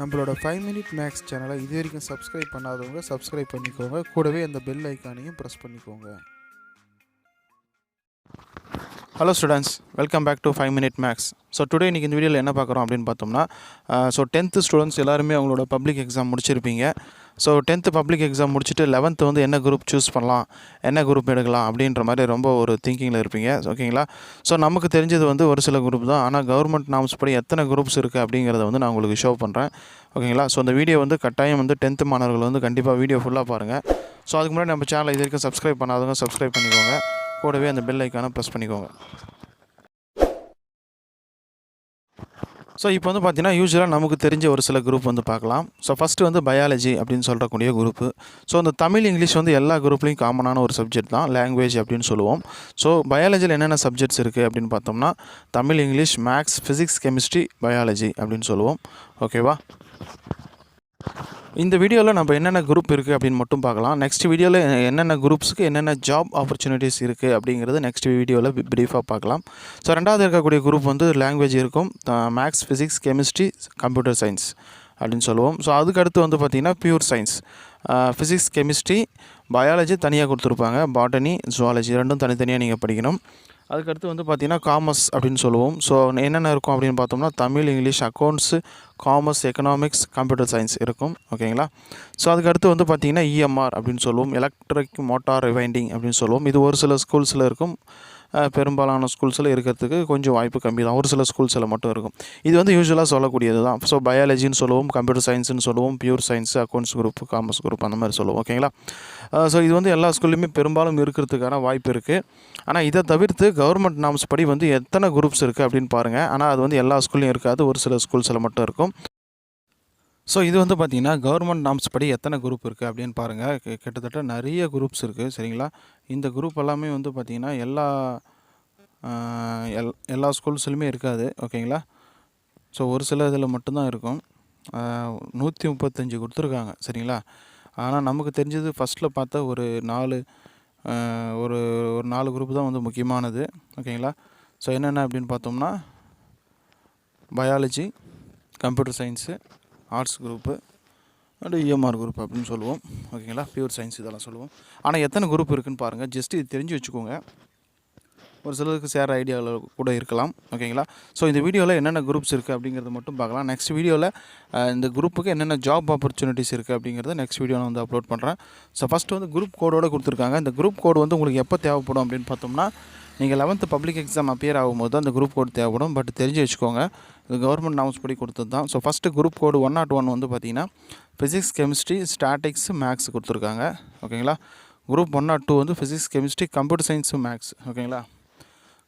நம்மளோட five minute maths சேனலை இது வரைக்கும் சப்ஸ்கிரைப் பண்ணாதவங்க சப்ஸ்கிரைப் பண்ணிக்கோங்க. கூடவே அந்த பெல் ஐக்கானையும் ப்ரெஸ் பண்ணிக்கோங்க. Hello students welcome back to five minute maths so today இன்றைக்கி இந்த வீடியோவில் என்ன பார்க்குறோம் அப்படின்னு பார்த்தோம்னா ஸோ டென்த்து ஸ்டூடெண்ட்ஸ் எல்லாருமே அவங்களோட பப்ளிக் எக்ஸாம் முடிச்சிருப்பீங்க. ஸோ டென்த்து பப்ளிக் எக்ஸாம் முடிச்சுட்டு லெவன்த்து வந்து என்ன குரூப் சூஸ் பண்ணலாம் என்ன குரூப் எடுக்கலாம் அப்படின்ற மாதிரி ரொம்ப ஒரு திங்கிங்கில் இருப்பீங்க. ஓகேங்களா ஸோ நமக்கு தெரிஞ்சது வந்து ஒரு சில குரூப் தான். ஆனால் கவர்மெண்ட் நாம்ஸ் படி எத்தனை குரூப்ஸ் இருக்குது அப்படிங்கிறத வந்து நான் உங்களுக்கு ஷோ பண்ணுறேன் ஓகேங்களா ஸோ அந்த வீடியோ வந்து கட்டாயம் வந்து டென்த்து மாணவர்கள் வந்து கண்டிப்பாக வீடியோ ஃபுல்லாக பாருங்கள் ஸோ அதுக்கு முன்னாடி நம்ம சேனலை இது வரைக்கும் சப்ஸ்கிரைப் பண்ணாதவங்க சப்ஸ்கிரைப் பண்ணிக்கோங்க. கூடவே அந்த பெல் ஐக்கானை ப்ரெஸ் பண்ணிக்கோங்க. ஸோ இப்போ வந்து பார்த்தீங்கன்னா யூஸ்வலாக நமக்கு தெரிஞ்ச ஒரு சில குரூப் வந்து பார்க்கலாம். ஸோ ஃபஸ்ட்டு வந்து பயாலஜி அப்படின்னு சொல்கிறக்கூடிய குரூப்பு ஸோ அந்த தமிழ் இங்கிலீஷ் வந்து எல்லா குரூப்லேயும் காமனான ஒரு சப்ஜெக்ட் தான். லாங்குவேஜ் அப்படின்னு சொல்லுவோம். ஸோ பயாலஜியில் என்னென்ன சப்ஜெக்ட்ஸ் இருக்குது அப்படின்னு பார்த்தோம்னா Tamil English maths physics chemistry biology அப்படின்னு சொல்லுவோம். ஓகேவா இந்த வீடியோவில் நம்ம என்னென்ன குரூப் இருக்குது அப்படின்னு மட்டும் பார்க்கலாம். நெக்ஸ்ட் வீடியோவில் என்னென்ன குரூப்ஸுக்கு என்னென்ன ஜாப் ஆப்பர்ச்சுனிட்டிஸ் இருக்குது அப்படிங்கிறது நெக்ஸ்ட் வீடியோவில் ப்ரீஃபாக பார்க்கலாம். ஸோ ரெண்டாவது இருக்கக்கூடிய குரூப் வந்து லாங்குவேஜ் இருக்கும். Maths physics chemistry computer science அப்படின்னு சொல்லுவோம். ஸோ அதுக்கு அடுத்து வந்து பார்த்திங்கன்னா pure science physics chemistry biology தனியாக கொடுத்துருப்பாங்க. பாட்டனி ஜுவாலஜி ரெண்டும் தனித்தனியாக நீங்கள் படிக்கணும். அதுக்கடுத்து வந்து பார்த்திங்கன்னா காமர்ஸ் அப்படின்னு சொல்லுவோம். ஸோ என்னென்ன இருக்கும் அப்படின்னு பார்த்தோம்னா Tamil English accounts commerce economics computer science இருக்கும். ஓகேங்களா ஸோ அதுக்கடுத்து வந்து பார்த்திங்கன்னா இஎம்ஆர் அப்படின்னு சொல்லுவோம். எலக்ட்ரிக் மோட்டார் ரிவைண்டிங் அப்படின்னு சொல்லுவோம். இது ஒரு சில ஸ்கூல்ஸில் இருக்கும். பெரும்பாலான ஸ்கூல்ஸில் இருக்கிறதுக்கு கொஞ்சம் வாய்ப்பு கம்மி தான் ஒரு சில ஸ்கூல்ஸில் மட்டும் இருக்கும். இது வந்து யூஸ்வலாக சொல்லக்கூடியது தான் ஸோ பயாலஜின்னு சொல்லுவோம் கம்ப்யூட்டர் சயின்ஸ்னு சொல்லுவோம் pure science accounts group commerce group அந்த மாதிரி சொல்லுவோம் ஓகேங்களா ஸோ இது வந்து எல்லா ஸ்கூல்லையுமே பெரும்பாலும் இருக்கிறதுக்கான வாய்ப்பு இருக்குது ஆனால் இதை தவிர்த்து கவர்மெண்ட் நாம்ஸ் படி வந்து எத்தனை குரூப்ஸ் இருக்குது அப்படின்னு பாருங்கள் ஆனால் அது வந்து எல்லா ஸ்கூல்லையும் இருக்காது. ஒரு சில ஸ்கூல்ஸில் மட்டும் இருக்கும். ஸோ இது வந்து பார்த்திங்கன்னா கவர்மெண்ட் நாம்ஸ் படி எத்தனை குரூப் இருக்குது அப்படின்னு பாருங்கள் கிட்டத்தட்ட நிறைய குரூப்ஸ் இருக்குது சரிங்களா? இந்த குரூப் எல்லாமே வந்து பார்த்திங்கன்னா எல்லா எல் எல்லா ஸ்கூல்ஸ்லையுமே இருக்காது ஓகேங்களா? ஸோ ஒரு சில இதில் மட்டும்தான் இருக்கும். நூற்றி முப்பத்தஞ்சு கொடுத்துருக்காங்க சரிங்களா? ஆனால் நமக்கு தெரிஞ்சது ஃபஸ்ட்டில் பார்த்தா ஒரு நாலு ஒரு ஒரு நாலு குரூப் தான் வந்து முக்கியமானது ஓகேங்களா? ஸோ என்னென்ன அப்படின்னு பார்த்தோம்னா biology computer science arts group and EMR group அப்படின்னு சொல்லுவோம். ஓகேங்களா? பியூர் சயின்ஸ் இதெல்லாம் சொல்லுவோம். ஆனால் எத்தனை குரூப் இருக்குன்னு பாருங்கள் ஜஸ்ட் இது தெரிஞ்சு வச்சுக்கோங்க. ஒரு சிலருக்கு சேர ஐடியாவில் கூட இருக்கலாம். ஓகேங்களா? ஸோ இந்த வீடியோவில் என்னென்ன குரூப்ஸ் இருக்குது அப்படிங்கிறத மட்டும் பார்க்கலாம். நெக்ஸ்ட் வீடியோவில் இந்த குரூப்புக்கு என்னென்ன ஜாப் ஆப்பர்ச்சுனிட்டிஸ் இருக்குது அப்படிங்கிறத நெக்ஸ்ட் வீடியோ நான் வந்து அப்லோட் பண்ணுறேன் ஸோ ஃபஸ்ட்டு வந்து குரூப் கோடோடு கொடுத்துருக்காங்க. இந்த குரூப் கோடு வந்து உங்களுக்கு எப்போ தேவைப்படும் அப்படின்னு பார்த்தோம்னா நீங்கள் லெவன்த்து பப்ளிக் எக்ஸாம் அப்பியர் ஆகும்போது அந்த குரூப் கோடு தேவைப்படும். பட் தெரிஞ்சு வச்சுக்கோங்க இது கவர்மெண்ட் நாம்ஸ் படி கொடுத்தது தான். So first group code one nought one வந்து பார்த்தீங்கன்னா ஃபிசிக்ஸ் கெமிஸ்ட்ரி ஸ்டாட்டிக்ஸ் மேக்ஸ் கொடுத்துருக்காங்க. ஓகேங்களா குரூப் ஒன் நாட் டூ வந்து physics chemistry computer science maths ஓகேங்களா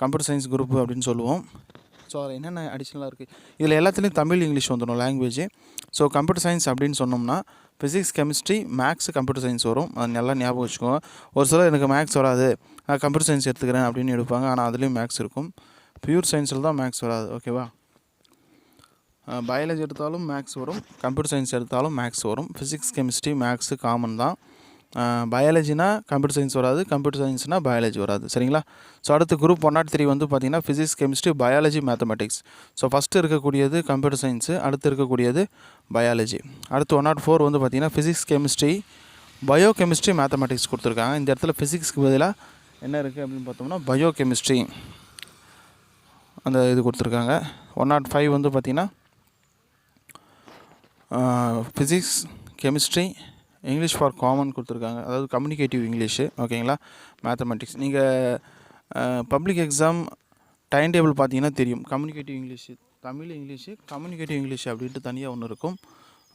கம்ப்யூட்டர் சயின்ஸ் குரூப் அப்படின்னு சொல்லுவோம். ஸோ அதில் என்னென்ன அடிஷ்னலாக இருக்குது இதில் எல்லாத்துலேயும் தமிழ் இங்கிலீஷ் வந்துடும் லாங்குவேஜ் ஸோ கம்ப்யூட்டர் சயின்ஸ் அப்படின்னு சொன்னோம்னா physics chemistry maths computer science வரும். அது நல்லா ஞாபகம் வச்சுக்கோங்க. ஒரு சிலர் எனக்கு மேக்ஸ் வராது. நான் கம்ப்யூட்டர் சயின்ஸ் எடுத்துக்கிறேன் அப்படின்னு எடுப்பாங்க. ஆனால் அதுலேயும் மேக்ஸ் இருக்கும். பியூர் சயின்ஸில் தான் மேக்ஸ் வராது. ஓகேவா பயாலஜி எடுத்தாலும் மேக்ஸ் வரும். கம்ப்யூட்டர் சயின்ஸ் எடுத்தாலும் மேக்ஸ் வரும். ஃபிசிக்ஸ் கெமிஸ்ட்ரி மேக்ஸு காமன் தான். பயாலஜினா கம்ப்யூட்டர் சயின்ஸ் வராது கம்ப்யூட்டர் சயின்ஸ்னால் பயாலஜி வராது. சரிங்களா? ஸோ அடுத்து குரூப் ஒன் நாட் த்ரீ வந்து பார்த்திங்கன்னா physics chemistry biology mathematics so first இருக்கக்கூடியது கம்ப்யூட்டர் சயின்ஸு அடுத்து இருக்கக்கூடியது பயாலஜி அடுத்து ஒன் நாட் ஃபோர் வந்து பார்த்தீங்கன்னா physics chemistry bio chemistry mathematics கொடுத்துருக்காங்க. இந்த இடத்துல ஃபிசிக்ஸ்க்கு பதிலாக என்ன இருக்குது அப்படின்னு பார்த்தோம்னா பயோ கெமிஸ்ட்ரி அந்த இது கொடுத்துருக்காங்க. ஒன் நாட் ஃபைவ் வந்து பார்த்திங்கன்னா physics chemistry English for common கொடுத்துருக்காங்க. அதாவது கம்யூனிகேட்டிவ் இங்கிலீஷு ஓகேங்களா மேத்தமெட்டிக்ஸ் நீங்கள் பப்ளிக் எக்ஸாம் டைம் டேபிள் பார்த்தீங்கன்னா தெரியும். Communicative English Tamil English communicative English அப்படின்ட்டு தனியாக ஒன்று இருக்கும்.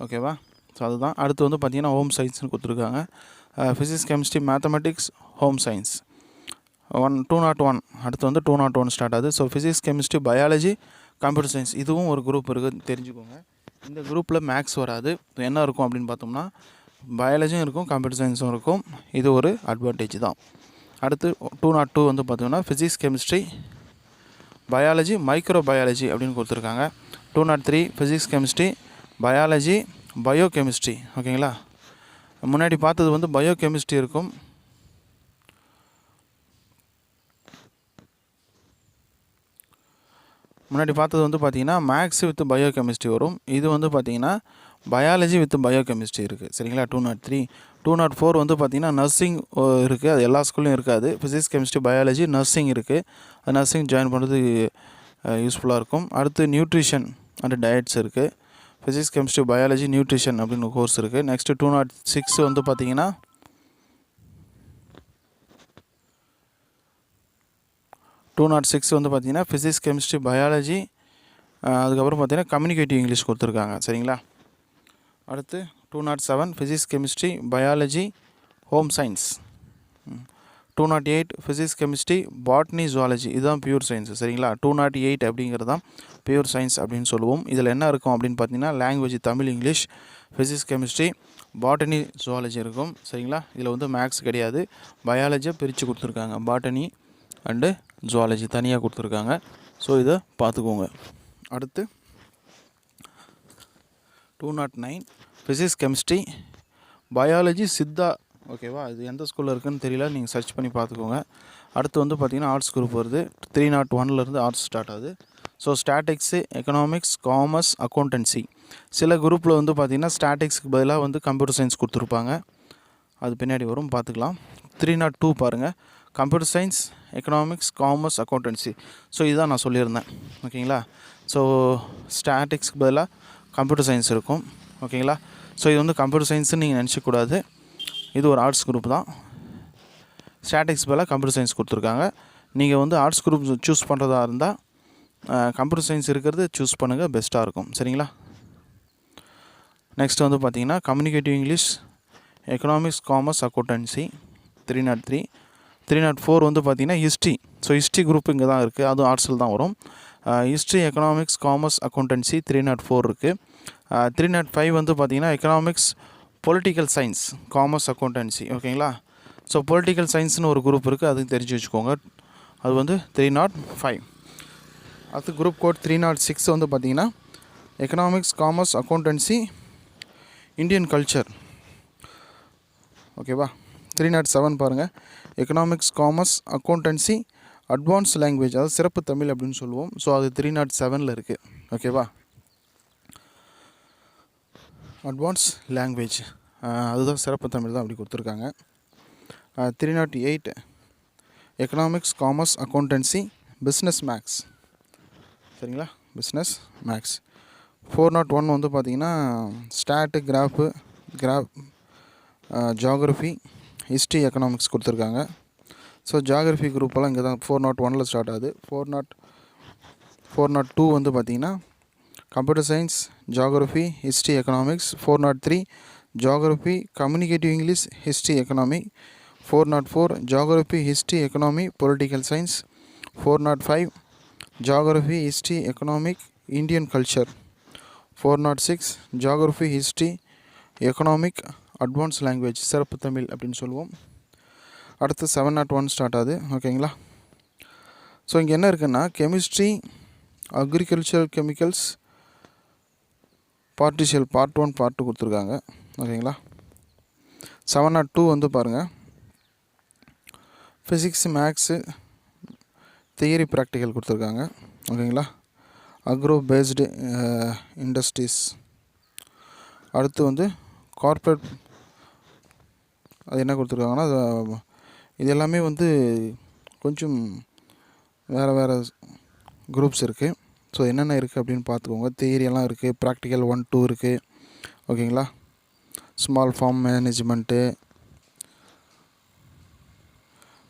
ஓகேவா ஸோ அதுதான். அடுத்து வந்து பார்த்திங்கன்னா ஹோம் சயின்ஸ்னு கொடுத்துருக்காங்க. Physics chemistry mathematics home science one two nought one அடுத்து வந்து டூ நாட் ஒன் ஸ்டார்ட் ஆகுது. So physics chemistry biology computer science இதுவும் ஒரு குரூப் இருக்குது. தெரிஞ்சுக்கோங்க. இந்த குரூப்பில் மேக்ஸ் வராது. என்ன இருக்கும் அப்படின்னு பார்த்தோம்னா பயாலஜியும் இருக்கும் கம்ப்யூட்டர் சயின்ஸும் இருக்கும். இது ஒரு அட்வான்டேஜ் தான். அடுத்து டூ நாட் டூ வந்து பார்த்தோம்னா physics chemistry biology micro biology அப்படின்னு கொடுத்துருக்காங்க. Two nought three physics chemistry biology biochemistry ஓகேங்களா? முன்னாடி பார்த்தது வந்து பயோ கெமிஸ்ட்ரி இருக்கும். முன்னாடி பார்த்தது வந்து பார்த்திங்கன்னா மேக்ஸ் வித் பயோ கெமிஸ்ட்ரி வரும். இது வந்து பார்த்திங்கன்னா பயாலஜி வித் பயோ கெமிஸ்ட்ரி இருக்குது சரிங்களா? Two nought three two nought four வந்து பார்த்திங்கன்னா நர்சிங் இருக்குது அது எல்லா ஸ்கூல்லையும் இருக்காது. ஃபிசிக்ஸ் கெமிஸ்ட்ரி பயாலஜி நர்சிங் இருக்குது அது நர்சிங் ஜாயின் பண்ணுறது யூஸ்ஃபுல்லாக இருக்கும். அடுத்து நியூட்ரிஷன் அண்ட் டயட்ஸ் இருக்குது ஃபிசிக்ஸ் கெமிஸ்ட்ரி பயாலஜி நியூட்ரிஷன் அப்படின்னு கோர்ஸ் இருக்குது நெக்ஸ்ட்டு டூ நாட் சிக்ஸ் வந்து பார்த்தீங்கன்னா டூ நாட் சிக்ஸ் வந்து பார்த்தீங்கன்னா ஃபிசிக்ஸ் கெமிஸ்ட்ரி பயாலஜி அதுக்கப்புறம் பார்த்தீங்கன்னா கம்யூனிகேட்டிவ் இங்கிலீஷ் கொடுத்துருக்காங்க. சரிங்களா? அடுத்து two nought seven physics chemistry biology home science two nought eight physics chemistry botany zoology இதுதான் பியூர் சயின்ஸ் சரிங்களா? டூ நாட் எயிட் அப்படிங்கிறது தான் பியூர் சயின்ஸ் அப்படின்னு சொல்லுவோம். இதில் என்ன இருக்கும் அப்படின்னு பார்த்தீங்கன்னா language Tamil English physics chemistry botany zoology இருக்கும் சரிங்களா? இதில் வந்து மேக்ஸ் கிடையாது. பயாலஜியை பிரித்து கொடுத்துருக்காங்க. பாட்டனி அண்டு ஜுவாலஜி தனியாக கொடுத்துருக்காங்க. ஸோ இதை பார்த்துக்கோங்க. அடுத்து two nought nine physics chemistry biology Siddha ஓகேவா இது எந்த ஸ்கூலில் இருக்குதுன்னு தெரியல. நீங்கள் சர்ச் பண்ணி பார்த்துக்கோங்க. அடுத்து வந்து பார்த்தீங்கன்னா ஆர்ட்ஸ் குரூப் வருது. த்ரீ நாட் ஒன்லேருந்து ஆர்ட்ஸ் ஸ்டார்ட் ஆகுது. So statics economics commerce accountancy சில குரூப்பில் வந்து பார்த்திங்கன்னா ஸ்டாட்டிக்ஸ்க்கு பதிலாக வந்து கம்ப்யூட்டர் சயின்ஸ் கொடுத்துருப்பாங்க. அது பின்னாடி வரும். பார்த்துக்கலாம். த்ரீ நாட் டூ பாருங்கள் computer science economics commerce accountancy so இதுதான் நான் சொல்லியிருந்தேன். ஓகேங்களா ஸோ ஸ்டாட்டிக்ஸ்க்கு பதிலாக கம்ப்யூட்டர் சயின்ஸ் இருக்கும். ஓகேங்களா? ஸோ இது வந்து கம்ப்யூட்டர் சயின்ஸ்னு நீங்கள் நினச்சக்கூடாது இது ஒரு ஆர்ட்ஸ் குரூப் தான். ஸ்டாட்டிக்ஸ் பதிலாக கம்ப்யூட்டர் சயின்ஸ் கொடுத்துருக்காங்க. நீங்கள் வந்து ஆர்ட்ஸ் குரூப் சூஸ் பண்ணுறதா இருந்தால் கம்ப்யூட்டர் சயின்ஸ் இருக்கிறது சூஸ் பண்ணுங்கள் பெஸ்ட்டாக இருக்கும். சரிங்களா? நெக்ஸ்ட் வந்து பார்த்தீங்கன்னா communicative English economics commerce accountancy three nought three three nought four வந்து பார்த்தீங்கன்னா ஹிஸ்ட்ரி ஸோ ஹிஸ்ட்ரி குரூப் இங்கே தான் இருக்குது அதுவும் ஆர்ட்ஸில் தான் வரும். History economics commerce accountancy three nought four இருக்குது த்ரீ நாட் ஃபைவ் வந்து பார்த்தீங்கன்னா economics political science commerce accountancy ஓகேங்களா ஸோ பொலிட்டிக்கல் சயின்ஸ்னு ஒரு குரூப் இருக்குது அது தெரிஞ்சு வச்சுக்கோங்க. அது வந்து த்ரீ நாட் ஃபைவ் அடுத்து group code three nought six வந்து பார்த்திங்கன்னா economics commerce accountancy Indian culture ஓகேவா த்ரீ நாட் செவன் பாருங்கள் economics commerce accountancy advance language அதாவது சிறப்பு தமிழ் அப்படின்னு சொல்லுவோம். ஸோ அது த்ரீ நாட் செவனில் இருக்குது ஓகேவா அட்வான்ஸ் லாங்குவேஜ் அதுதான் சிறப்பு தமிழ் தான் அப்படி கொடுத்துருக்காங்க. Three nought eight economics commerce accountancy business maths சரிங்களா? Business maths four nought one வந்து பார்த்திங்கன்னா stat graph graph geography history economics கொடுத்துருக்காங்க. ஸோ ஜாகிரஃபி குரூப்பெல்லாம் இங்கே தான் ஃபோர் நாட் ஒனில் ஸ்டார்ட் ஆகுது. Four nought four nought two வந்து பார்த்திங்கன்னா computer science geography history economics four nought three geography communicative English history economy four nought four geography history economy political science four nought five geography history economic Indian culture four nought six geography history economic advance language சிறப்பு தமிழ் அப்படின்னு சொல்லுவோம். அடுத்து seven not one start ஆகுது. ஓகேங்களா so இங்கே என்ன இருக்குன்னா chemistry agriculture chemicals பார்ட்டிஷியல் part one part two கொடுத்துருக்காங்க. ஓகேங்களா செவன் நாட் டூ வந்து பாருங்கள் ஃபிசிக்ஸ் மேக்ஸு தியரி ப்ராக்டிக்கல் கொடுத்துருக்காங்க. ஓகேங்களா அக்ரோ பேஸ்டு இண்டஸ்ட்ரீஸ் அடுத்து வந்து கார்ப்பரேட் அது என்ன கொடுத்துருக்காங்கன்னா அது இது எல்லாமே வந்து கொஞ்சம் வேறு வேறு குரூப்ஸ் இருக்குது ஸோ என்னென்ன இருக்குது அப்படின்னு பார்த்துக்கோங்க. தியரியெல்லாம் இருக்குது ப்ராக்டிக்கல் ஒன் டூ இருக்குது ஓகேங்களா small farm management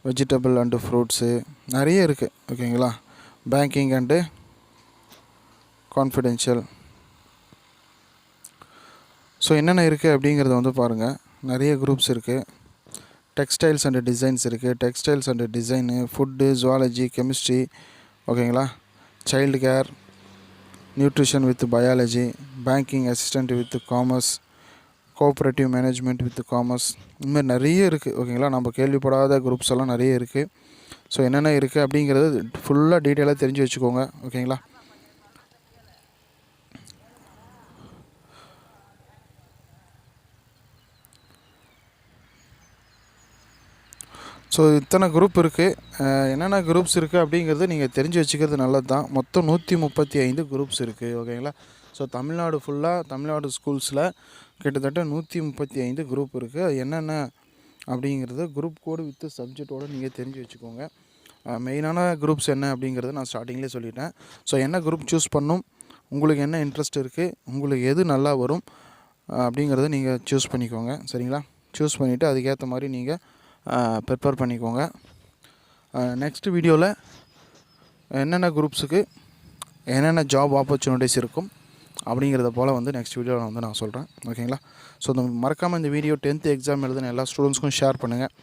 vegetable and fruits நிறைய இருக்குது ஓகேங்களா பேங்கிங் அண்டு கான்ஃபிடென்ஷியல் ஸோ என்னென்ன இருக்குது அப்படிங்கிறத வந்து பாருங்கள் நிறைய குரூப்ஸ் இருக்குது டெக்ஸ்டைல்ஸ் அண்டு டிசைன்ஸ் இருக்குது textiles and design food zoology chemistry ஓகேங்களா child care nutrition with biology banking assistant with commerce cooperative management with commerce இதுமாதிரி நிறைய இருக்குது ஓகேங்களா நம்ம கேள்விப்படாத குரூப்ஸ் எல்லாம் நிறைய இருக்குது ஸோ என்னென்ன இருக்குது அப்படிங்கிறது ஃபுல்லாக டீட்டெயிலாக தெரிஞ்சு வச்சுக்கோங்க ஓகேங்களா ஸோ இத்தனை குரூப் இருக்குது என்னென்ன குரூப்ஸ் இருக்குது அப்படிங்கிறது நீங்கள் தெரிஞ்சு வச்சுக்கிறது நல்லது தான் மொத்தம் நூற்றி முப்பத்தி ஐந்து குரூப்ஸ் இருக்குது ஓகேங்களா ஸோ தமிழ்நாடு ஃபுல்லாக தமிழ்நாடு ஸ்கூல்ஸில் கிட்டத்தட்ட நூற்றி முப்பத்தி ஐந்து குரூப் இருக்குது அது என்னென்ன அப்படிங்கிறது குரூப் கோடு வித் சப்ஜெக்டோடு நீங்கள் தெரிஞ்சு வச்சுக்கோங்க. மெயினான குரூப்ஸ் என்ன அப்படிங்கிறத நான் ஸ்டார்டிங்லேயே சொல்லிட்டேன். ஸோ என்ன குரூப் சூஸ் பண்ணும்? உங்களுக்கு என்ன இன்ட்ரெஸ்ட் இருக்குது உங்களுக்கு எது நல்லா வரும்? அப்படிங்கிறத நீங்கள் சூஸ் பண்ணிக்கோங்க. சரிங்களா? சூஸ் பண்ணிவிட்டு அதுக்கேற்ற மாதிரி நீங்கள் ப்ரிப்பேர் பண்ணிக்கோங்க. நெக்ஸ்ட் வீடியோவில் என்னென்ன குரூப்ஸுக்கு என்னென்ன ஜாப் ஆப்பர்ச்சுனிட்டிஸ் இருக்கும் அப்படிங்கிறத போல் வந்து நெக்ஸ்ட் வீடியோவில் வந்து நான் சொல்கிறேன் ஓகேங்களா ஸோ இந்த மறக்காமல் இந்த வீடியோ டென்த்து எக்ஸாம் எழுதின எல்லா ஸ்டூடெண்ட்ஸ்க்கும் ஷேர் பண்ணுங்கள்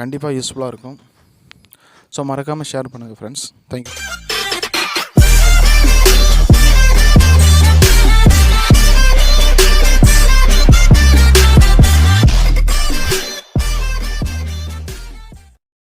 கண்டிப்பாக யூஸ்ஃபுல்லாக இருக்கும். ஸோ மறக்காமல் ஷேர் பண்ணுங்கள் ஃப்ரெண்ட்ஸ் தேங்க்யூ